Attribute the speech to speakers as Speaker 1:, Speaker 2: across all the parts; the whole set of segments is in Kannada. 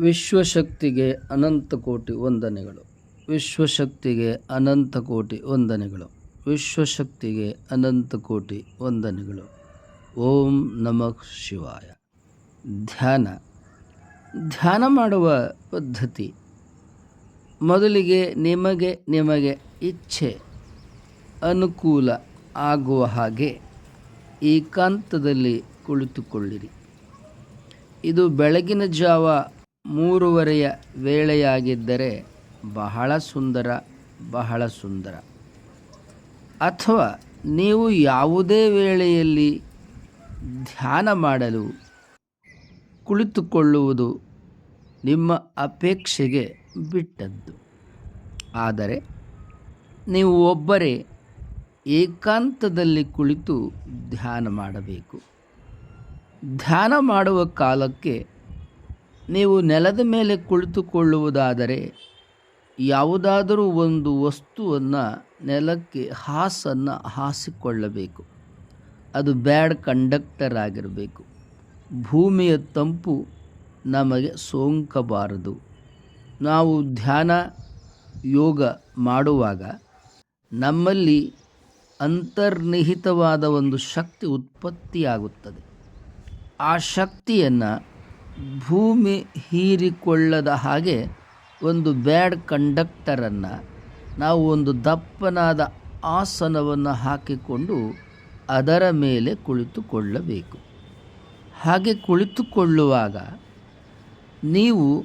Speaker 1: ವಿಶ್ವಶಕ್ತಿಗೆ ಅನಂತ ಕೋಟಿ ವಂದನೆಗಳು. ವಿಶ್ವಶಕ್ತಿಗೆ ಅನಂತ ಕೋಟಿ ವಂದನೆಗಳು. ವಿಶ್ವಶಕ್ತಿಗೆ ಅನಂತ ಕೋಟಿ ವಂದನೆಗಳು. ಓಂ ನಮಃ ಶಿವಾಯ. ಧ್ಯಾನ. ಧ್ಯಾನ ಮಾಡುವ ಪದ್ಧತಿ. ಮೊದಲಿಗೆ ನಿಮಗೆ ನಿಮಗೆ ಇಚ್ಛೆ, ಅನುಕೂಲ ಆಗುವ ಹಾಗೆ ಏಕಾಂತದಲ್ಲಿ ಕುಳಿತುಕೊಳ್ಳಿರಿ. ಇದು ಬೆಳಗಿನ ಜಾವ ಮೂರುವರೆಯ ವೇಳೆಯಾಗಿದ್ದರೆ ಬಹಳ ಸುಂದರ ಬಹಳ ಸುಂದರ. ಅಥವಾ ನೀವು ಯಾವುದೇ ವೇಳೆಯಲ್ಲಿ ಧ್ಯಾನ ಮಾಡಲು ಕುಳಿತುಕೊಳ್ಳುವುದು ನಿಮ್ಮ ಅಪೇಕ್ಷೆಗೆ ಬಿಟ್ಟದ್ದು. ಆದರೆ ನೀವು ಒಬ್ಬರೇ ಏಕಾಂತದಲ್ಲಿ ಕುಳಿತು ಧ್ಯಾನ ಮಾಡಬೇಕು. ಧ್ಯಾನ ಮಾಡುವ ಕಾಲಕ್ಕೆ ನೀವು ನೆಲದ ಮೇಲೆ ಕುಳಿತುಕೊಳ್ಳುವುದಾದರೆ ಯಾವುದಾದರೂ ಒಂದು ವಸ್ತುವನ್ನು ನೆಲಕ್ಕೆ ಹಾಸನ್ನು ಹಾಸಿಕೊಳ್ಳಬೇಕು. ಅದು ಬ್ಯಾಡ್ ಕಂಡಕ್ಟರ್ ಆಗಿರಬೇಕು. ಭೂಮಿಯ ತಂಪು ನಮಗೆ ಸೋಂಕಬಾರದು. ನಾವು ಧ್ಯಾನ, ಯೋಗ ಮಾಡುವಾಗ ನಮ್ಮಲ್ಲಿ ಅಂತರ್ನಿಹಿತವಾದ ಒಂದು ಶಕ್ತಿ ಉತ್ಪತ್ತಿಯಾಗುತ್ತದೆ. ಆ ಶಕ್ತಿಯನ್ನು ಭೂಮಿ ಹೀರಿಕೊಳ್ಳದ ಹಾಗೆ ಒಂದು ಬ್ಯಾಡ್ ಕಂಡಕ್ಟರನ್ನು, ನಾವು ಒಂದು ದಪ್ಪನಾದ ಆಸನವನ್ನು ಹಾಕಿಕೊಂಡು ಅದರ ಮೇಲೆ ಕುಳಿತುಕೊಳ್ಳಬೇಕು. ಹಾಗೆ ಕುಳಿತುಕೊಳ್ಳುವಾಗ ನೀವು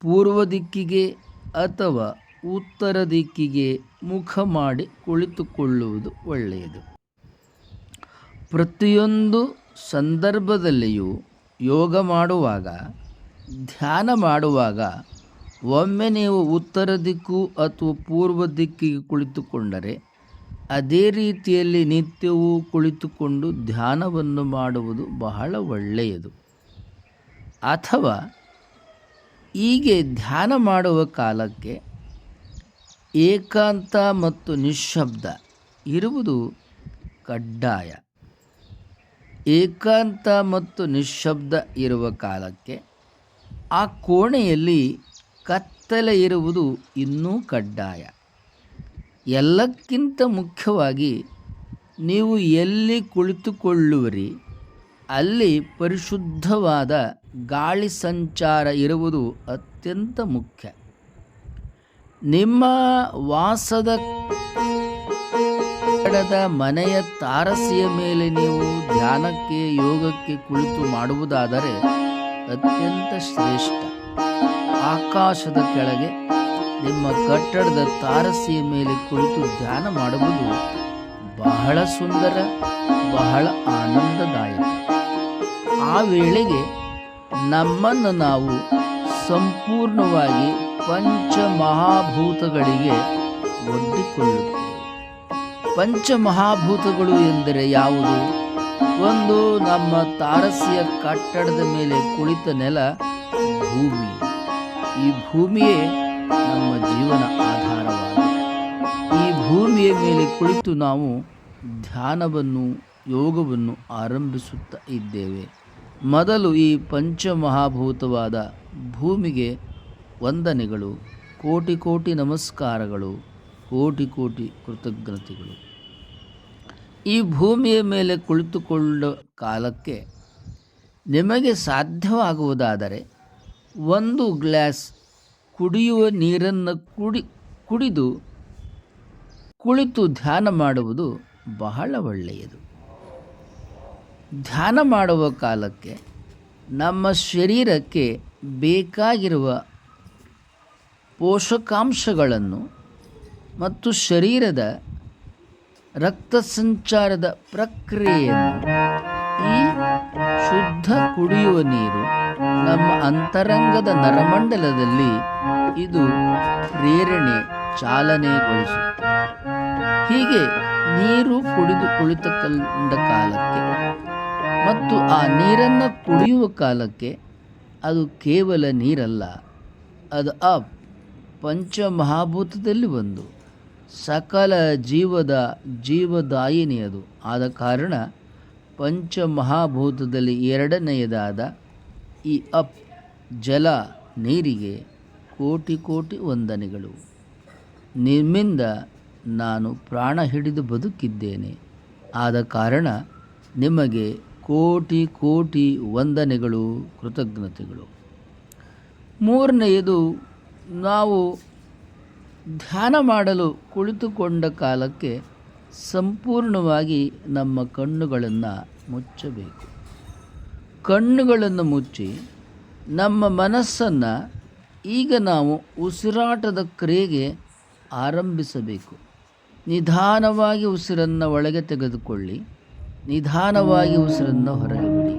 Speaker 1: ಪೂರ್ವ ದಿಕ್ಕಿಗೆ ಅಥವಾ ಉತ್ತರ ದಿಕ್ಕಿಗೆ ಮುಖ ಮಾಡಿ ಕುಳಿತುಕೊಳ್ಳುವುದು ಒಳ್ಳೆಯದು. ಪ್ರತಿಯೊಂದು ಸಂದರ್ಭದಲ್ಲಿಯೂ ಯೋಗ ಮಾಡುವಾಗ, ಧ್ಯಾನ ಮಾಡುವಾಗ ಒಮ್ಮೆ ನೀವು ಉತ್ತರ ದಿಕ್ಕು ಅಥವಾ ಪೂರ್ವ ದಿಕ್ಕಿಗೆ ಕುಳಿತುಕೊಂಡರೆ, ಅದೇ ರೀತಿಯಲ್ಲಿ ನಿತ್ಯವೂ ಕುಳಿತುಕೊಂಡು ಧ್ಯಾನವನ್ನು ಮಾಡುವುದು ಬಹಳ ಒಳ್ಳೆಯದು. ಅಥವಾ ಹೀಗೆ ಧ್ಯಾನ ಮಾಡುವ ಕಾಲಕ್ಕೆ ಏಕಾಂತ ಮತ್ತು ನಿಶ್ಶಬ್ದ ಇರುವುದು ಕಡ್ಡಾಯ. ಏಕಾಂತ ಮತ್ತು ನಿಶ್ಶಬ್ದ ಇರುವ ಕಾಲಕ್ಕೆ ಆ ಕೋಣೆಯಲ್ಲಿ ಕತ್ತಲೆ ಇರುವುದು ಇನ್ನೂ ಕಡ್ಡಾಯ. ಎಲ್ಲಕ್ಕಿಂತ ಮುಖ್ಯವಾಗಿ ನೀವು ಎಲ್ಲಿ ಕುಳಿತುಕೊಳ್ಳುವಿರಿ, ಅಲ್ಲಿ ಪರಿಶುದ್ಧವಾದ ಗಾಳಿ ಸಂಚಾರ ಇರುವುದು ಅತ್ಯಂತ ಮುಖ್ಯ. ನಿಮ್ಮ ವಾಸದ ಕಟ್ಟಡದ ಮನೆಯ ತಾರಸಿಯ ಮೇಲೆ ನೀವು ಧ್ಯಾನಕ್ಕೆ, ಯೋಗಕ್ಕೆ ಕುಳಿತು ಮಾಡುವುದಾದರೆ ಅತ್ಯಂತ ಶ್ರೇಷ್ಠ. ಆಕಾಶದ ಕೆಳಗೆ ನಿಮ್ಮ ಕಟ್ಟಡದ ತಾರಸಿಯ ಮೇಲೆ ಕುಳಿತು ಧ್ಯಾನ ಮಾಡುವುದು ಬಹಳ ಸುಂದರ, ಬಹಳ ಆನಂದದಾಯಕ. ಆ ವೇಳೆಗೆ ನಮ್ಮನ್ನು ನಾವು ಸಂಪೂರ್ಣವಾಗಿ ಪಂಚಮಹಾಭೂತಗಳಿಗೆ ಒಡ್ಡಿಕೊಳ್ಳುತ್ತೇವೆ. ಪಂಚಮಹಾಭೂತಗಳು ಎಂದರೆ ಯಾವುದು? ಒಂದು ನಮ್ಮ ತಾರಸಿಯ ಕಟ್ಟಡದ ಮೇಲೆ ಕುಳಿತ ನೆಲ, ಭೂಮಿ. ಈ ಭೂಮಿಯೇ ನಮ್ಮ ಜೀವನ ಆಧಾರವಾಗಿದೆ. ಈ ಭೂಮಿಯ ಮೇಲೆ ಕುಳಿತು ನಾವು ಧ್ಯಾನವನ್ನು, ಯೋಗವನ್ನು ಆರಂಭಿಸುತ್ತಾ ಇದ್ದೇವೆ. ಮೊದಲು ಈ ಪಂಚಮಹಾಭೂತವಾದ ಭೂಮಿಗೆ ವಂದನೆಗಳು, ಕೋಟಿ ಕೋಟಿ ನಮಸ್ಕಾರಗಳು ಕೋಟಿ ಕೋಟಿ ಕೃತಜ್ಞತೆಗಳು. ಈ ಭೂಮಿಯ ಮೇಲೆ ಕುಳಿತುಕೊಂಡ ಕಾಲಕ್ಕೆ ನಿಮಗೆ ಸಾಧ್ಯವಾಗುವುದಾದರೆ ಒಂದು ಗ್ಲಾಸ್ ಕುಡಿಯುವ ನೀರನ್ನು ಕುಡಿ, ಕುಡಿದು ಕುಳಿತು ಧ್ಯಾನ ಮಾಡುವುದು ಬಹಳ ಒಳ್ಳೆಯದು. ಧ್ಯಾನ ಮಾಡುವ ಕಾಲಕ್ಕೆ ನಮ್ಮ ಶರೀರಕ್ಕೆ ಬೇಕಾಗಿರುವ ಪೋಷಕಾಂಶಗಳನ್ನು ಮತ್ತು ಶರೀರದ ರಕ್ತ ಸಂಚಾರದ ಪ್ರಕ್ರಿಯೆಯನ್ನು ಈ ಶುದ್ಧ ಕುಡಿಯುವ ನೀರು ನಮ್ಮ ಅಂತರಂಗದ ನರಮಂಡಲದಲ್ಲಿ ಇದು ಪ್ರೇರಣೆ ಚಾಲನೆಗೊಳಿಸುತ್ತದೆ. ಹೀಗೆ ನೀರು ಕುಡಿದು ಕುಳಿತುಕೊಂಡ ಕಾಲಕ್ಕೆ ಮತ್ತು ಆ ನೀರನ್ನು ಕುಡಿಯುವ ಕಾಲಕ್ಕೆ ಅದು ಕೇವಲ ನೀರಲ್ಲ, ಅದು ಆ ಪಂಚಮಹಾಭೂತದಲ್ಲಿ ಒಂದು ಸಕಲ ಜೀವದ ಜೀವದಾಯಿನಿ ಅದು. ಆದ ಕಾರಣ ಪಂಚಮಹಾಭೂತದಲ್ಲಿ ಎರಡನೆಯದಾದ ಈ ಅಪ್ ಜಲ ನೀರಿಗೆ ಕೋಟಿ ಕೋಟಿ ವಂದನೆಗಳು. ನಿಮ್ಮಿಂದ ನಾನು ಪ್ರಾಣ ಹಿಡಿದು ಬದುಕಿದ್ದೇನೆ. ಆದ ಕಾರಣ ನಿಮಗೆ ಕೋಟಿ ಕೋಟಿ ವಂದನೆಗಳು, ಕೃತಜ್ಞತೆಗಳು. ಮೂರನೆಯದು ನಾವು ಧ್ಯಾನ ಮಾಡಲು ಕುಳಿತುಕೊಂಡ ಕಾಲಕ್ಕೆ ಸಂಪೂರ್ಣವಾಗಿ ನಮ್ಮ ಕಣ್ಣುಗಳನ್ನು ಮುಚ್ಚಬೇಕು. ಕಣ್ಣುಗಳನ್ನು ಮುಚ್ಚಿ ನಮ್ಮ ಮನಸ್ಸನ್ನು ಈಗ ನಾವು ಉಸಿರಾಟದ ಕ್ರಿಯೆಗೆ ಆರಂಭಿಸಬೇಕು. ನಿಧಾನವಾಗಿ ಉಸಿರನ್ನು ಒಳಗೆ ತೆಗೆದುಕೊಳ್ಳಿ. ನಿಧಾನವಾಗಿ ಉಸಿರನ್ನು ಹೊರಗೆ ಬಿಡಿ.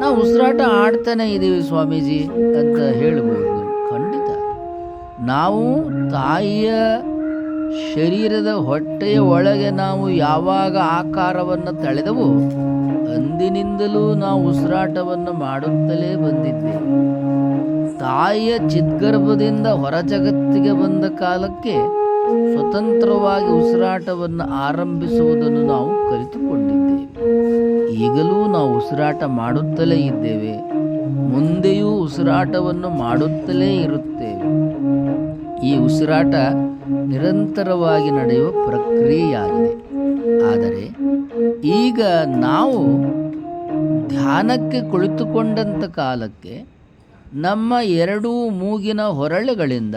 Speaker 1: ನಾವು ಉಸಿರಾಟ ಆಡ್ತಾನೆ ಇದ್ದೀವಿ ಸ್ವಾಮೀಜಿ ಅಂತ ಹೇಳ್ಬೋದು. ನಾವು ತಾಯಿಯ ಶರೀರದ ಹೊಟ್ಟೆಯ ಒಳಗೆ ನಾವು ಯಾವಾಗ ಆಕಾರವನ್ನು ತಳೆದವು ಅಂದಿನಿಂದಲೂ ನಾವು ಉಸಿರಾಟವನ್ನು ಮಾಡುತ್ತಲೇ ಬಂದಿದ್ದೇವೆ ತಾಯಿಯ ಚಿದ್ಗರ್ಭದಿಂದ ಹೊರ ಜಗತ್ತಿಗೆ ಬಂದ ಕಾಲಕ್ಕೆ ಸ್ವತಂತ್ರವಾಗಿ ಉಸಿರಾಟವನ್ನು ಆರಂಭಿಸುವುದನ್ನು ನಾವು ಕಲಿತುಕೊಂಡಿದ್ದೇವೆ. ಈಗಲೂ ನಾವು ಉಸಿರಾಟ ಮಾಡುತ್ತಲೇ ಇದ್ದೇವೆ. ಮುಂದೆಯೂ ಉಸಿರಾಟವನ್ನು ಮಾಡುತ್ತಲೇ ಇರುತ್ತೇವೆ ಈ ಉಸಿರಾಟ ನಿರಂತರವಾಗಿ ನಡೆಯುವ ಪ್ರಕ್ರಿಯೆಯಾಗಿದೆ. ಆದರೆ ಈಗ ನಾವು ಧ್ಯಾನಕ್ಕೆ ಕುಳಿತುಕೊಂಡಂಥ ಕಾಲಕ್ಕೆ ನಮ್ಮ ಎರಡೂ ಮೂಗಿನ ಹೊರಳೆಗಳಿಂದ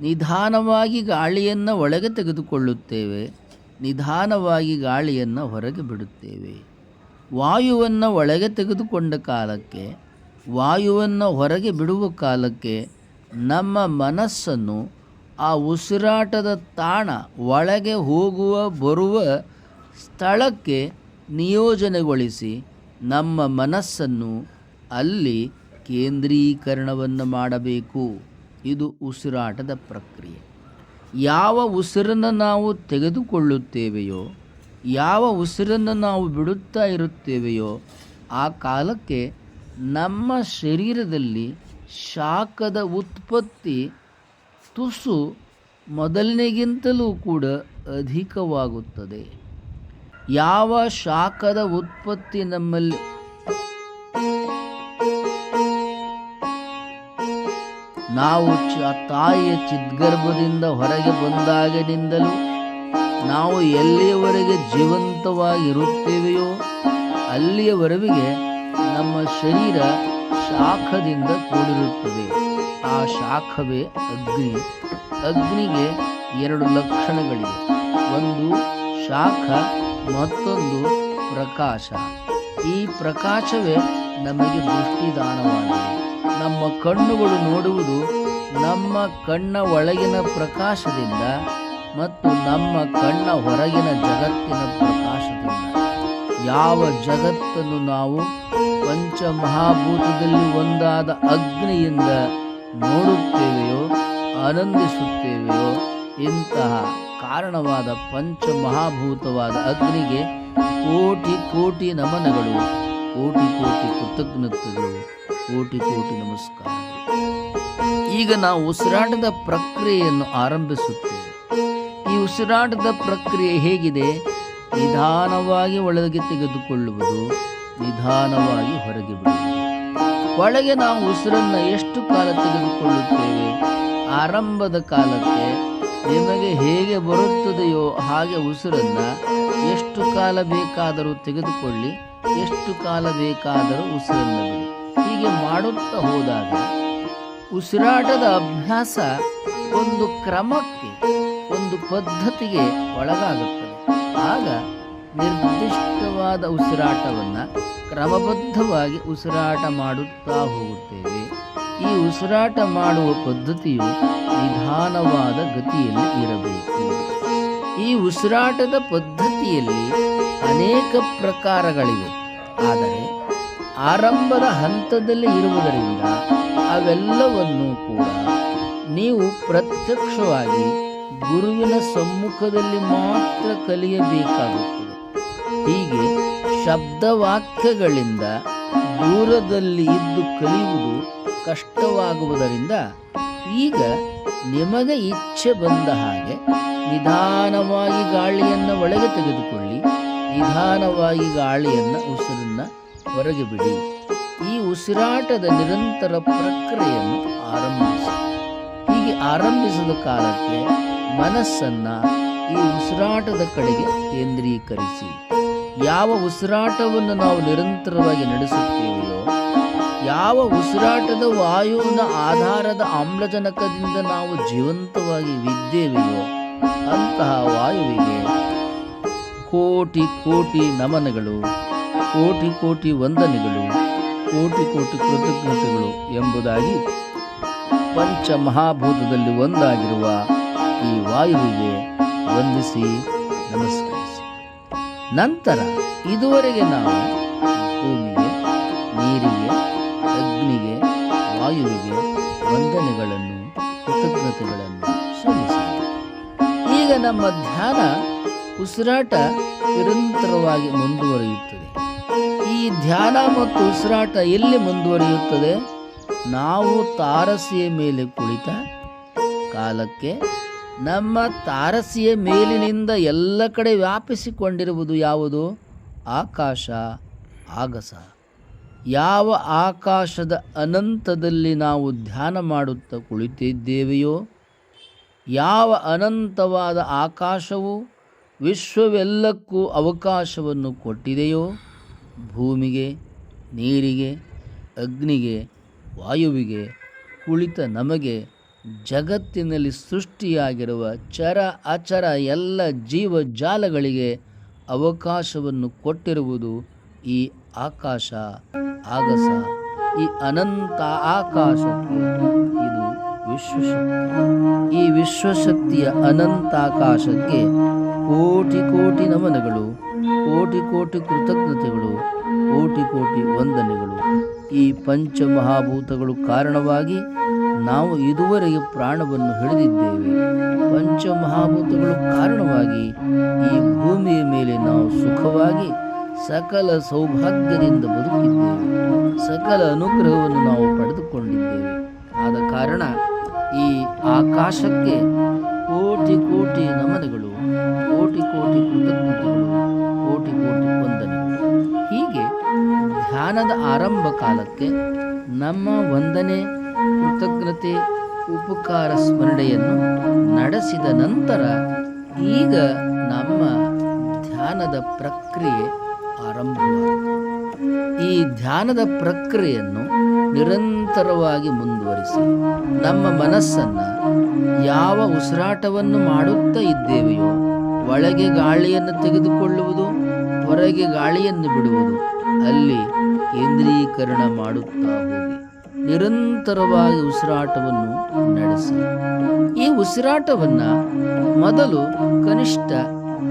Speaker 1: ನಿಧಾನವಾಗಿ ಗಾಳಿಯನ್ನು ಒಳಗೆ ತೆಗೆದುಕೊಳ್ಳುತ್ತೇವೆ. ನಿಧಾನವಾಗಿ ಗಾಳಿಯನ್ನು ಹೊರಗೆ ಬಿಡುತ್ತೇವೆ. ವಾಯುವನ್ನು ಒಳಗೆ ತೆಗೆದುಕೊಂಡ ಕಾಲಕ್ಕೆ ವಾಯುವನ್ನು ಹೊರಗೆ ಬಿಡುವ ಕಾಲಕ್ಕೆ ನಮ್ಮ ಮನಸ್ಸನ್ನು ಆ ಉಸಿರಾಟದ ತಾಣ ಒಳಗೆ ಹೋಗುವ ಬರುವ ಸ್ಥಳಕ್ಕೆ ನಿಯೋಜನೆಗೊಳಿಸಿ ನಮ್ಮ ಮನಸ್ಸನ್ನು ಅಲ್ಲಿ ಕೇಂದ್ರೀಕರಣವನ್ನು ಮಾಡಬೇಕು. ಇದು ಉಸಿರಾಟದ ಪ್ರಕ್ರಿಯೆ. ಯಾವ ಉಸಿರನ್ನು ನಾವು ತೆಗೆದುಕೊಳ್ಳುತ್ತೇವೆಯೋ, ಯಾವ ಉಸಿರನ್ನು ನಾವು ಬಿಡುತ್ತಾ ಇರುತ್ತೇವೆಯೋ, ಆ ಕಾಲಕ್ಕೆ ನಮ್ಮ ಶರೀರದಲ್ಲಿ ಶಾಖದ ಉತ್ಪತ್ತಿ ತುಸು ಮೊದಲನೆಗಿಂತಲೂ ಕೂಡ ಅಧಿಕವಾಗುತ್ತದೆ. ಯಾವ ಶಾಖದ ಉತ್ಪತ್ತಿ ನಮ್ಮಲ್ಲಿ ನಾವು ಚ ತಾಯಿಯ ಚಿದ್ಗರ್ಭದಿಂದ ಹೊರಗೆ ಬಂದಾಗಿನಿಂದಲೂ ನಾವು ಎಲ್ಲಿಯವರೆಗೆ ಜೀವಂತವಾಗಿರುತ್ತೇವೆಯೋ ಅಲ್ಲಿಯವರೆಗೆ ನಮ್ಮ ಶರೀರ ಶಾಖದಿಂದ ಕೂಡಿರುತ್ತದೆ. ಆ ಶಾಖವೇ ಅಗ್ನಿ. ಅಗ್ನಿಗೆ ಎರಡು ಲಕ್ಷಣಗಳಿವೆ. ಒಂದು ಶಾಖ, ಮತ್ತೊಂದು ಪ್ರಕಾಶ. ಈ ಪ್ರಕಾಶವೇ ನಮಗೆ ದೃಷ್ಟಿದಾನವಾಗಿದೆ. ನಮ್ಮ ಕಣ್ಣುಗಳು ನೋಡುವುದು ನಮ್ಮ ಕಣ್ಣ ಒಳಗಿನ ಪ್ರಕಾಶದಿಂದ ಮತ್ತು ನಮ್ಮ ಕಣ್ಣ ಹೊರಗಿನ ಜಗತ್ತಿನ ಪ್ರಕಾಶದಿಂದ. ಯಾವ ಜಗತ್ತನ್ನು ನಾವು ಪಂಚಮಹಾಭೂತದಲ್ಲಿ ಒಂದಾದ ಅಗ್ನಿಯಿಂದ ನೋಡುತ್ತೇವೆಯೋ, ಆನಂದಿಸುತ್ತೇವೆಯೋ, ಇಂತಹ ಕಾರಣವಾದ ಪಂಚಮಹಾಭೂತವಾದ ಅಗ್ನಿಗೆ ಕೋಟಿ ಕೋಟಿ ನಮನಗಳು, ಕೋಟಿ ಕೋಟಿ ಕೃತಜ್ಞತೆಗಳು, ಕೋಟಿ ಕೋಟಿ ನಮಸ್ಕಾರ ಈಗ ನಾವು ಉಸಿರಾಟದ ಪ್ರಕ್ರಿಯೆಯನ್ನು ಆರಂಭಿಸುತ್ತೇವೆ. ಈ ಉಸಿರಾಟದ ಪ್ರಕ್ರಿಯೆ ಹೇಗಿದೆ? ನಿಧಾನವಾಗಿ ಒಳಗೆ ತೆಗೆದುಕೊಳ್ಳುವುದು ನಿಧಾನವಾಗಿ ಹೊರಗೆ ಬಿಡುವುದು ಒಳಗೆ ನಾವು ಉಸಿರನ್ನು ಎಷ್ಟು ಕಾಲ ತೆಗೆದುಕೊಳ್ಳುತ್ತೇವೆ? ಆರಂಭದ ಕಾಲಕ್ಕೆ ನಿಮಗೆ ಹೇಗೆ ಬರುತ್ತದೆಯೋ ಹಾಗೆ ಉಸಿರನ್ನು ಎಷ್ಟು ಕಾಲ ಬೇಕಾದರೂ ತೆಗೆದುಕೊಳ್ಳಿ, ಎಷ್ಟು ಕಾಲ ಬೇಕಾದರೂ ಉಸಿರನ್ನು ಬಿಡಿ. ಹೀಗೆ ಮಾಡುತ್ತಾ ಹೋದಾಗ ಉಸಿರಾಟದ ಅಭ್ಯಾಸ ಒಂದು ಕ್ರಮಕ್ಕೆ, ಒಂದು ಪದ್ಧತಿಗೆ ಒಳಗಾಗುತ್ತದೆ. ಆಗ ನಿರ್ದಿಷ್ಟವಾದ ಉಸಿರಾಟವನ್ನು ಕ್ರಮಬದ್ಧವಾಗಿ ಉಸಿರಾಟ ಮಾಡುತ್ತಾ ಹೋಗುತ್ತೇವೆ. ಈ ಉಸಿರಾಟ ಮಾಡುವ ಪದ್ಧತಿಯು ನಿಧಾನವಾದ ಗತಿಯಲ್ಲಿ ಇರಬೇಕು. ಈ ಉಸಿರಾಟದ ಪದ್ಧತಿಯಲ್ಲಿ ಅನೇಕ ಪ್ರಕಾರಗಳಿವೆ. ಆದರೆ ಆರಂಭದ ಹಂತದಲ್ಲಿ ಇರುವುದರಿಂದ ಅವೆಲ್ಲವನ್ನೂ ಕೂಡ ನೀವು ಪ್ರತ್ಯಕ್ಷವಾಗಿ ಗುರುವಿನ ಸಮ್ಮುಖದಲ್ಲಿ ಮಾತ್ರ ಕಲಿಯಬೇಕಾಗುತ್ತದೆ. ಹೀಗೆ ಶಬ್ದವಾಕ್ಯಗಳಿಂದ ದೂರದಲ್ಲಿ ಇದ್ದು ಕಲಿಯುವುದು ಕಷ್ಟವಾಗುವುದರಿಂದ ಈಗ ನಿಮಗೆ ಇಚ್ಛೆ ಬಂದ ಹಾಗೆ ನಿಧಾನವಾಗಿ ಗಾಳಿಯನ್ನು ಒಳಗೆ ತೆಗೆದುಕೊಳ್ಳಿ. ನಿಧಾನವಾಗಿ ಗಾಳಿಯನ್ನು ಉಸಿರನ್ನು ಹೊರಗೆ ಬಿಡಿ. ಈ ಉಸಿರಾಟದ ನಿರಂತರ ಪ್ರಕ್ರಿಯೆಯನ್ನು ಆರಂಭಿಸಿ. ಹೀಗೆ ಆರಂಭಿಸಿದ ಕಾಲಕ್ಕೆ ಮನಸ್ಸನ್ನು ಈ ಉಸಿರಾಟದ ಕಡೆಗೆ ಕೇಂದ್ರೀಕರಿಸಿ. ಯಾವ ಉಸಿರಾಟವನ್ನು ನಾವು ನಿರಂತರವಾಗಿ ನಡೆಸುತ್ತೇವೆಯೋ, ಯಾವ ಉಸಿರಾಟದ ವಾಯುವಿನ ಆಧಾರದ ಆಮ್ಲಜನಕದಿಂದ ನಾವು ಜೀವಂತವಾಗಿ ಇದ್ದೇವೆಯೋ ಅಂತಹ ವಾಯುವಿಗೆ ಕೋಟಿ ಕೋಟಿ ನಮನಗಳು, ಕೋಟಿ ಕೋಟಿ ವಂದನೆಗಳು, ಕೋಟಿ ಕೋಟಿ ಕೃತಜ್ಞತೆಗಳು ಎಂಬುದಾಗಿ ಪಂಚಮಹಾಭೂತದಲ್ಲಿ ಒಂದಾಗಿರುವ ಈ ವಾಯುವಿಗೆ ವಂದಿಸಿ ನಮಸ್ಕರಿಸಿ ನಂತರ ಇದುವರೆಗೆ ನಾವು ಭೂಮಿಗೆ, ನೀರಿಗೆ, ಅಗ್ನಿಗೆ, ವಾಯುವಿಗೆ ವಂದನೆಗಳನ್ನು, ಕೃತಜ್ಞತೆಗಳನ್ನು ಸಲ್ಲಿಸಿದ್ದೇವೆ ಈಗ ನಮ್ಮ ಧ್ಯಾನ ಉಸಿರಾಟ ನಿರಂತರವಾಗಿ ಮುಂದುವರಿಯುತ್ತದೆ. ಈ ಧ್ಯಾನ ಮತ್ತು ಉಸಿರಾಟ ಎಲ್ಲಿ ಮುಂದುವರಿಯುತ್ತದೆ? ನಾವು ತಾರಸಿಯ ಮೇಲೆ ಕುಳಿತ ಕಾಲಕ್ಕೆ ನಮ್ಮ ತಾರಸಿಯ ಮೇಲಿನಿಂದ ಎಲ್ಲ ಕಡೆ ವ್ಯಾಪಿಸಿಕೊಂಡಿರುವುದು ಯಾವುದು? ಆಕಾಶ, ಆಗಸ. ಯಾವ ಆಕಾಶದ ಅನಂತದಲ್ಲಿ ನಾವು ಧ್ಯಾನ ಮಾಡುತ್ತಾ ಕುಳಿತಿದ್ದೇವೆಯೋ, ಯಾವ ಅನಂತವಾದ ಆಕಾಶವು ವಿಶ್ವವೆಲ್ಲಕ್ಕೂ ಅವಕಾಶವನ್ನು ಕೊಟ್ಟಿದೆಯೋ, ಭೂಮಿಗೆ, ನೀರಿಗೆ, ಅಗ್ನಿಗೆ, ವಾಯುವಿಗೆ, ಕುಳಿತ ನಮಗೆ ಜಗತ್ತಿನಲ್ಲಿ ಸೃಷ್ಟಿಯಾಗಿರುವ ಚರ, ಅಚರ ಎಲ್ಲ ಜೀವಜಾಲಗಳಿಗೆ ಅವಕಾಶವನ್ನು ಕೊಟ್ಟಿರುವುದು ಈ ಆಕಾಶ, ಆಗಸ. ಈ ಅನಂತ ಆಕಾಶಕ್ಕೆ ಇದು ವಿಶ್ವಶಕ್ತಿ. ಈ ವಿಶ್ವಶಕ್ತಿಯ ಅನಂತಾಕಾಶಕ್ಕೆ ಕೋಟಿ ಕೋಟಿ ನಮನಗಳು, ಕೋಟಿ ಕೋಟಿ ಕೃತಜ್ಞತೆಗಳು, ಕೋಟಿ ಕೋಟಿ ವಂದನೆಗಳು. ಈ ಪಂಚಮಹಾಭೂತಗಳು ಕಾರಣವಾಗಿ ನಾವು ಇದುವರೆಗೆ ಪ್ರಾಣವನ್ನು ಹಿಡಿದಿದ್ದೇವೆ. ಪಂಚಮಹಾಭೂತಗಳು ಕಾರಣವಾಗಿ ಈ ಭೂಮಿಯ ಮೇಲೆ ನಾವು ಸುಖವಾಗಿ ಸಕಲ ಸೌಭಾಗ್ಯದಿಂದ ಬದುಕಿದ್ದೇವೆ. ಸಕಲ ಅನುಗ್ರಹವನ್ನು ನಾವು ಪಡೆದುಕೊಂಡಿದ್ದೇವೆ. ಆದ ಕಾರಣ ಈ ಆಕಾಶಕ್ಕೆ ಕೋಟಿ ಕೋಟಿ ನಮನಗಳು, ಕೋಟಿ ಕೋಟಿ ಕೃತಜ್ಞತೆಗಳು, ಕೋಟಿ ಕೋಟಿ ವಂದನೆಗಳು ಹೀಗೆ ಧ್ಯಾನದ ಆರಂಭ ಕಾಲಕ್ಕೆ ನಮ್ಮ ವಂದನೆ ಕೃತಜ್ಞತೆ, ಉಪಕಾರ ಸ್ಮರಣೆಯನ್ನು ನಡೆಸಿದ ನಂತರ ಈಗ ನಮ್ಮ ಧ್ಯಾನದ ಪ್ರಕ್ರಿಯೆ ಆರಂಭವಾಗಿದೆ ಈ ಧ್ಯಾನದ ಪ್ರಕ್ರಿಯೆಯನ್ನು ನಿರಂತರವಾಗಿ ಮುಂದುವರಿಸಿ ನಮ್ಮ ಮನಸ್ಸನ್ನು ಯಾವ ಉಸಿರಾಟವನ್ನು ಮಾಡುತ್ತಾ ಇದ್ದೇವೆಯೋ, ಒಳಗೆ ಗಾಳಿಯನ್ನು ತೆಗೆದುಕೊಳ್ಳುವುದು, ಹೊರಗೆ ಗಾಳಿಯನ್ನು ಬಿಡುವುದು, ಅಲ್ಲಿ ಕೇಂದ್ರೀಕರಣ ಮಾಡುತ್ತಾ ನಿರಂತರವಾಗಿ ಉಸಿರಾಟವನ್ನು ನಡೆಸಿ. ಈ ಉಸಿರಾಟವನ್ನು ಮೊದಲು ಕನಿಷ್ಠ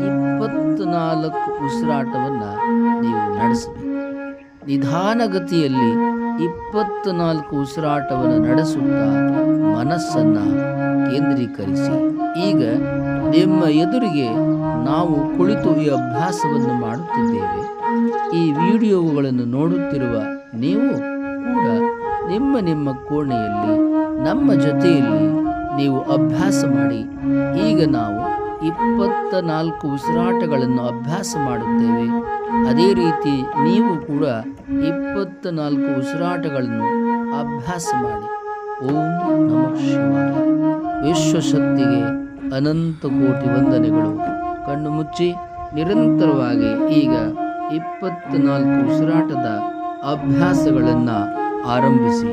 Speaker 1: ಇಪ್ಪತ್ನಾಲ್ಕು ಉಸಿರಾಟವನ್ನು ನೀವು ನಡೆಸಬೇಕು. ನಿಧಾನಗತಿಯಲ್ಲಿ ಇಪ್ಪತ್ನಾಲ್ಕು ಉಸಿರಾಟವನ್ನು ನಡೆಸುತ್ತಾ ಮನಸ್ಸನ್ನ ಕೇಂದ್ರೀಕರಿಸಿ. ಈಗ ನಿಮ್ಮ ಎದುರಿಗೆ ನಾವು ಕುಳಿತು ಈ ಅಭ್ಯಾಸವನ್ನು ಮಾಡುತ್ತಿದ್ದೇವೆ. ಈ ವಿಡಿಯೋಗಳನ್ನು ನೋಡುತ್ತಿರುವ ನೀವು ಕೂಡ ನಿಮ್ಮ ನಿಮ್ಮ ಕೋಣೆಯಲ್ಲಿ, ನಮ್ಮ ಜೊತೆಯಲ್ಲಿ ನೀವು ಅಭ್ಯಾಸ ಮಾಡಿ. ಈಗ ನಾವು ಇಪ್ಪತ್ತ ನಾಲ್ಕು ಉಸಿರಾಟಗಳನ್ನು ಅಭ್ಯಾಸ ಮಾಡುತ್ತೇವೆ. ಅದೇ ರೀತಿ ನೀವು ಕೂಡ ಇಪ್ಪತ್ತ ನಾಲ್ಕು ಉಸಿರಾಟಗಳನ್ನು ಅಭ್ಯಾಸ ಮಾಡಿ. ಓಂ ನಮಃ ಶಿವಾಯ. ವಿಶ್ವಶಕ್ತಿಗೆ ಅನಂತ ಕೋಟಿ ವಂದನೆಗಳು. ಕಣ್ಣು ಮುಚ್ಚಿ ನಿರಂತರವಾಗಿ ಈಗ ಇಪ್ಪತ್ತ ನಾಲ್ಕು ಉಸಿರಾಟದ ಅಭ್ಯಾಸಗಳನ್ನು ಆರಂಭಿಸಿ